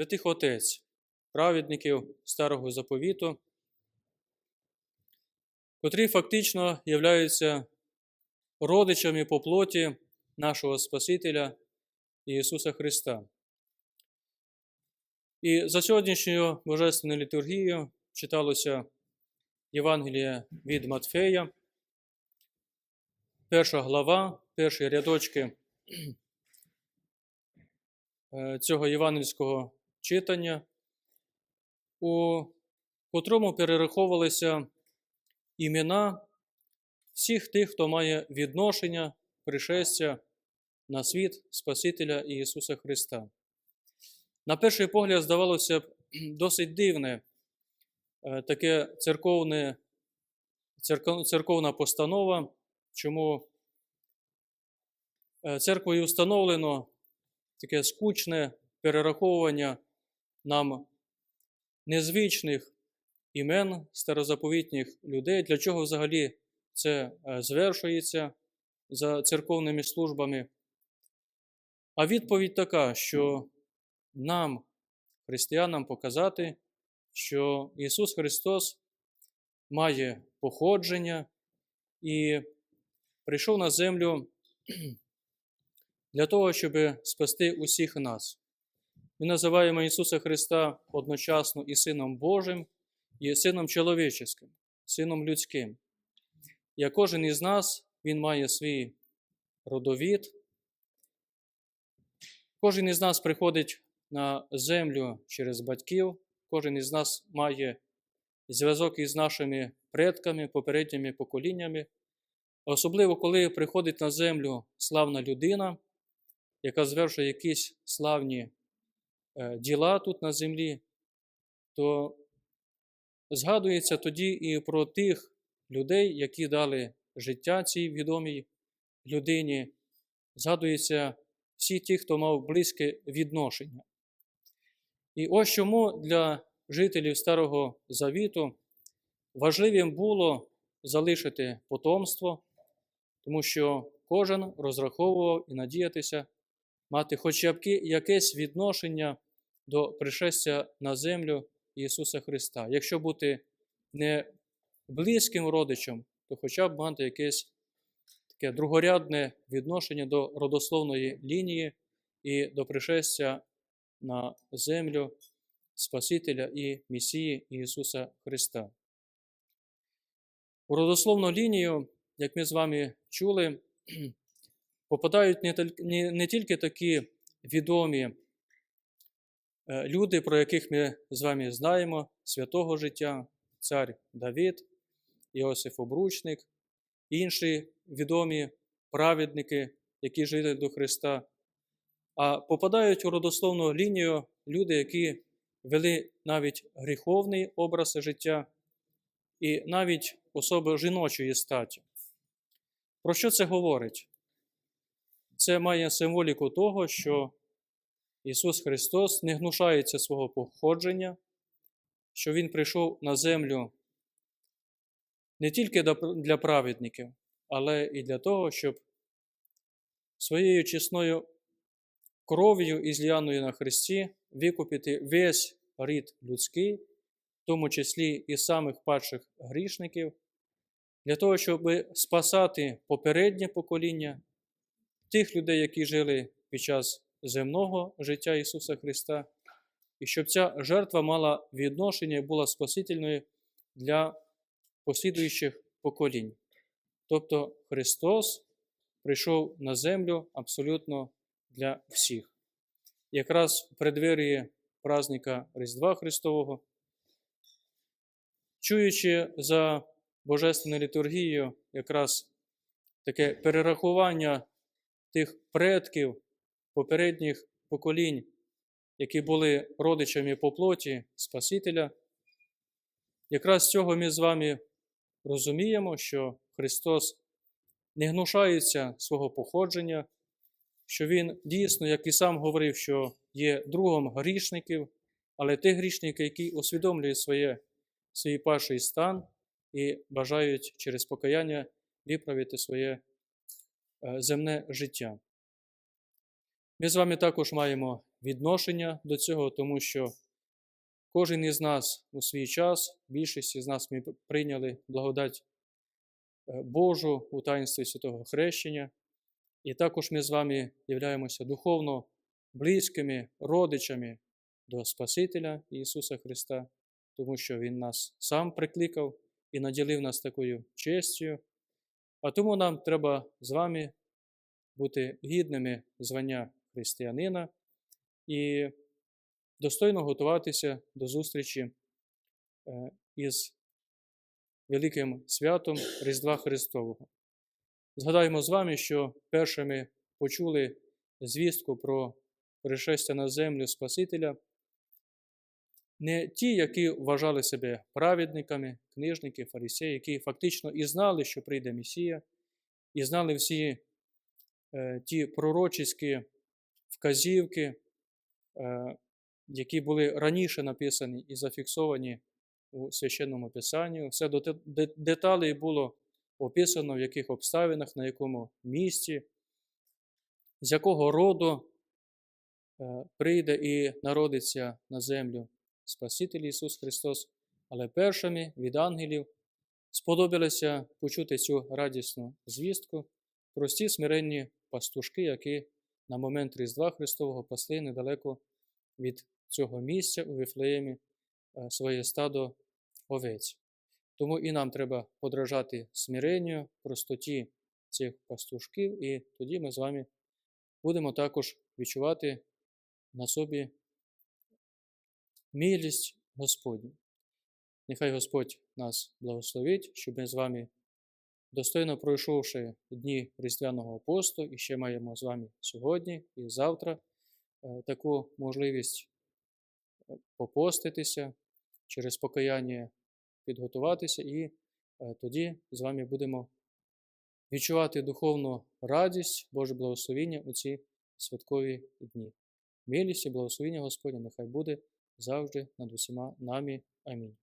святих отець, праведників Старого Заповіту, котрі фактично являються родичами по плоті нашого Спасителя Ісуса Христа. І за сьогоднішньою Божественною літургією читалося Євангеліє від Матфея, перша глава, перші рядочки е, цього євангельського читання, у котрому перераховувалися імена всіх тих, хто має відношення пришестя на світ Спасителя Ісуса Христа. На перший погляд, здавалося б, досить дивне е, таке церковне, церковна постанова, чому е, церквою встановлено таке скучне перераховування нам незвичних імен старозаповітніх людей, для чого взагалі це е, звершується за церковними службами. А відповідь така, що нам, християнам, показати, що Ісус Христос має походження і прийшов на землю для того, щоб спасти усіх нас. Ми називаємо Ісуса Христа одночасно і Сином Божим, і Сином чоловіческим, Сином людським. Як кожен із нас, Він має свій родовід. Кожен із нас приходить на землю через батьків, кожен із нас має зв'язок із нашими предками, попередніми поколіннями. Особливо, коли приходить на землю славна людина, яка звершує якісь славні діла тут на землі, то згадується тоді і про тих людей, які дали життя цій відомій людині. Згадується всі ті, хто мав близьке відношення. І ось чому для жителів Старого Завіту важливим було залишити потомство, тому що кожен розраховував і надіятися мати хоча б якесь відношення до пришестя на землю Ісуса Христа. Якщо бути не близьким родичем, то хоча б мати якесь таке другорядне відношення до родословної лінії і до пришестя на землю Спасителя і Месії Ісуса Христа. У родословну лінію, як ми з вами чули, попадають не, тільки такі відомі е, люди, про яких ми з вами знаємо, святого життя, цар Давид, Іосиф Обручник, інші відомі праведники, які жили до Христа, а попадають у родословну лінію люди, які вели навіть гріховний образ життя і навіть особи жіночої статі. Про що це говорить? Це має символіку того, що Ісус Христос не гнушається свого походження, що Він прийшов на землю не тільки для праведників, але і для того, щоб своєю чесною кров'ю і зляною на Христі викупити весь рід людський, в тому числі і самих падших грішників, для того, щоб спасати попереднє покоління тих людей, які жили під час земного життя Ісуса Христа, і щоб ця жертва мала відношення і була спасительною для послідуючих поколінь. Тобто Христос прийшов на землю абсолютно для всіх. Якраз в преддверії праздника Різдва Христового, чуючи за Божественною літургією якраз таке перерахування тих предків попередніх поколінь, які були родичами по плоті Спасителя, якраз з цього ми з вами розуміємо, що Христос не гнушається свого походження, що Він дійсно, як і сам говорив, що є другом грішників, але тих грішників, які усвідомлюють своє, свій перший стан і бажають через покаяння виправити своє земне життя. Ми з вами також маємо відношення до цього, тому що кожен із нас у свій час, більшість із нас ми прийняли благодать е, Божу у таїнстві святого хрещення, і також ми з вами являємося духовно близькими родичами до Спасителя Ісуса Христа, тому що Він нас сам прикликав і наділив нас такою честю. А тому нам треба з вами бути гідними звання християнина і достойно готуватися до зустрічі е, із великим святом Різдва Христового. Згадаємо з вами, що першими почули звістку про пришестя на землю Спасителя не ті, які вважали себе праведниками, книжники, фарисеї, які фактично і знали, що прийде Месія, і знали всі е, ті пророчіські вказівки, е, які були раніше написані і зафіксовані у священному писанні. Все до деталей було описано, в яких обставинах, на якому місці, з якого роду е, прийде і народиться на землю Спаситель Ісус Христос, але першими від ангелів сподобалося почути цю радісну звістку прості смиренні пастушки, які на момент Різдва Христового пасли недалеко від цього місця у Віфлеємі е, своє стадо овець. Тому і нам треба подражати смиренню, простоті цих пастушків, і тоді ми з вами будемо також відчувати на собі милість Господню. Нехай Господь нас благословить, щоб ми з вами, достойно пройшовши дні Різдвяного посту, і ще маємо з вами сьогодні і завтра е, таку можливість е, попоститися, через покаяння підготуватися, і е, тоді з вами будемо відчувати духовну радість, Боже благословіння у ці святкові дні. Милість і благословіння Господня нехай буде завжди над усіма нами. Амінь.